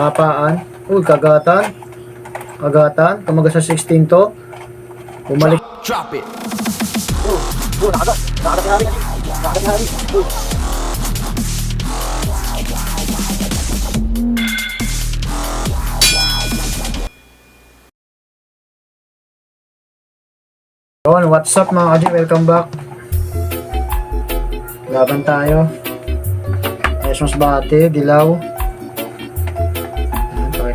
Kapaan. Uy, kagatan. Kagatan. Tumaga sa 16 to. Bumalik. Drop it. Oh, nakagat. Nakagat ni Hari. Nakagat ni Hari. Oh. Yun, what's up mga kaji? Welcome back. Laban tayo. Esos bate, dilaw.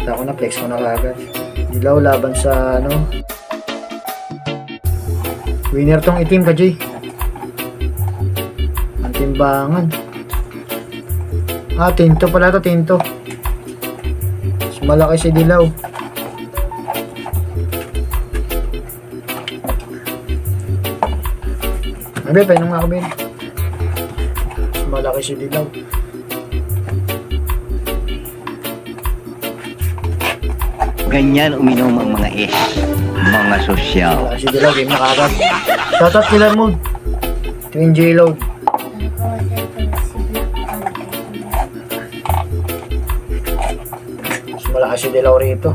Ayan, pakita ko na, flex ko na kagad. Dilaw laban sa ano. Winner tong itim kaji. Ang timbangan. Ah, tinto pala to, tinto. Mas malaki si dilaw. Abi, painom nga ako, Ben. Malaki si dilaw. Ganyan uminom ang mga is, mga sosyal. Malaki si dilaw, game na kagad. Shoutout killer mode. Twin J-load. Mas malaki si dilaw rito.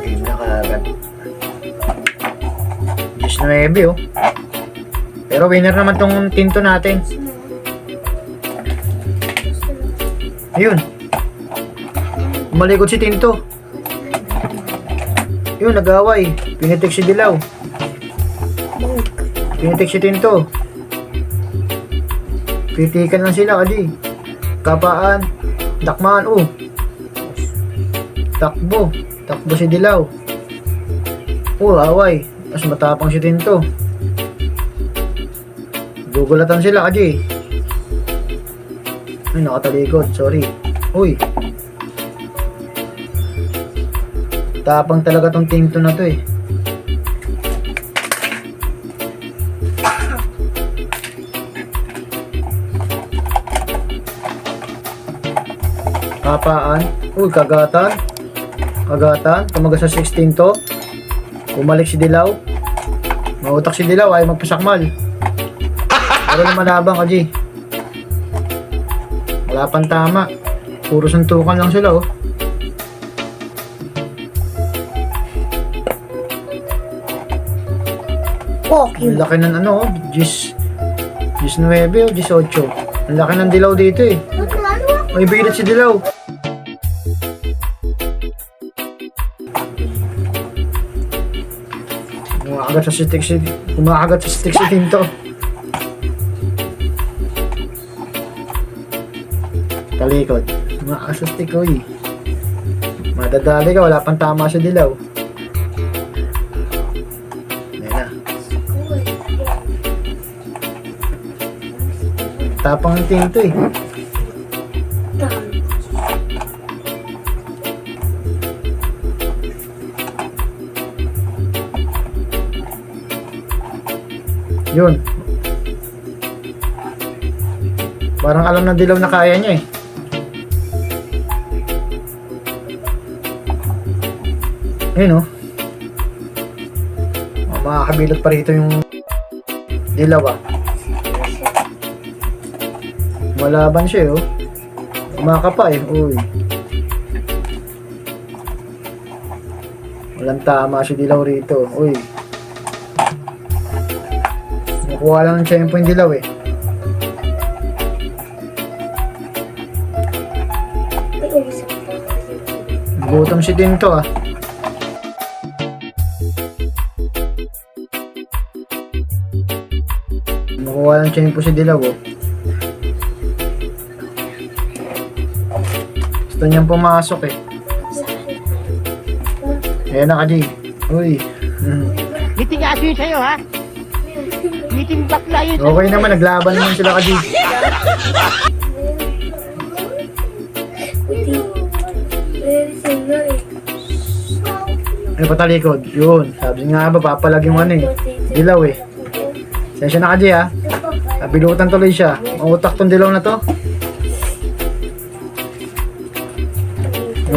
Game na kagad. 19 oh. Pero winner naman tong tinto natin. Ayun. Malikot si Tinto. Yun, nag-away. Pinitik si Dilaw. Pinitik si Tinto. Pitikan lang sila, kadi. Kapaan. Dakmaan, oh. Takbo. Takbo si Dilaw. Oh, away. Tapos matapang si Tinto. Gugulatan sila, kadi. Ay, nakatalikod. Sorry. Uy. Tapang talaga tong Tinto na to eh. Kapaan. Uy, kagatan. Kagatan. Tumaga sa 16 to. Bumalik si Dilaw. Mautak si Dilaw ay magpasakmal. Pero lumalabang ka, G. Wala pang tama. Puro suntukan lang sila, oh. Ang laki ng ano, oh. Gis, 19 o 18. Ang laki ng dilaw dito eh. May birit si dilaw. Kumakagat sa stick si kumakagat sa stick si Tinto. Talikod. Kumakagat sa stick ko eh. Madadali ka, wala pang tama sa dilaw. Tapang ng tinto eh. Yun. Parang alam na dilaw na kaya niya eh. Ayun. Oh, makakabilot pa rito yung dilaw ah. Malaban siya oh. Umaka pa eh. Uy. Walang tama si Dilaw rito. Uy. Nakuha lang ng tempo yung Dilaw eh. Gutom si Tinto ah. Nakuha lang tempo si Dilaw oh. Gusto niyang pumasok eh. Ayan na ka, G. Uy. Hmm. Meeting aso yun sa'yo, ha? Meeting bakla yun Okay naman, naglaban naman sila ka, G. Ano pa talikod? Yun. Sabi nga ba, papalag yung ano eh. Dilaw eh. Sensya na ka, G ha. Napilutan tuloy siya. Mautak tong dilaw na to.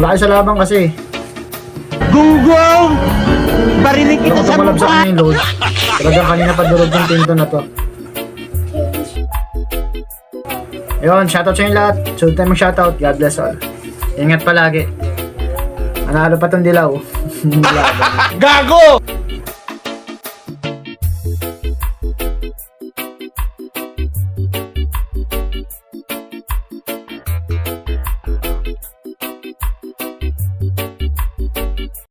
Malaki sa labang kasi. Barinig Ano kita ko sa tumalab sa mukha! kanya yung load. Talagang kanina pa durog yung tinto na to. Ayun, shoutout sa inyo lahat. Sunod tayo mag-shoutout. God bless all. Ingat palagi. Manalo pa tong dilaw. Gago!